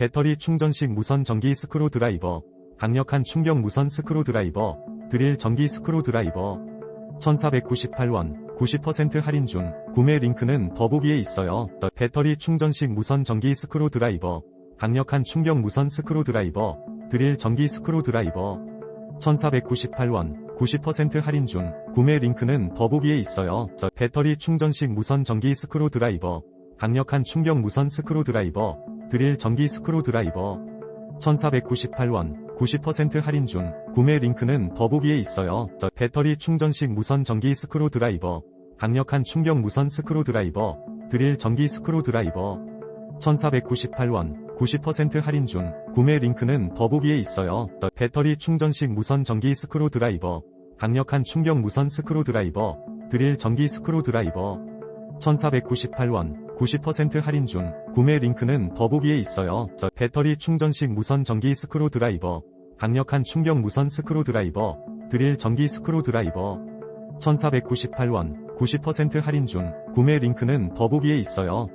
배터리 충전식 무선 전기 스크루 드라이버, 강력한 충격 무선 스크루 드라이버, 드릴 전기 스크루 드라이버. 1498원, 90% 할인 중, 구매 링크는 더보기에 있어요. 더 배터리 충전식 무선 전기 스크루 드라이버, 강력한 충격 무선 스크루 드라이버, 드릴 전기 스크루 드라이버. 1498원, 90% 할인 중, 구매 링크는 더보기에 있어요. 더 배터리 충전식 무선 전기 스크루 드라이버, 강력한 충격 무선 스크루 드라이버, 드릴 전기 스크루 드라이버. 1498원, 90% 할인 중, 구매 링크는 더보기에 있어요. 더 배터리 충전식 무선 전기 스크루 드라이버, 강력한 충격 무선 스크루 드라이버, 드릴 전기 스크루 드라이버. 1498원, 90% 할인 중, 구매 링크는 더보기에 있어요. 더 배터리 충전식 무선 전기 스크루 드라이버, 강력한 충격 무선 스크루 드라이버, 드릴 전기 스크루 드라이버. 1498원, 90% 할인 중, 구매 링크는 더보기에 있어요. 더 배터리 충전식 무선 전기 스크루 드라이버, 강력한 충격 무선 스크루 드라이버, 드릴 전기 스크루 드라이버. 1498원, 90% 할인 중, 구매 링크는 더보기에 있어요. 더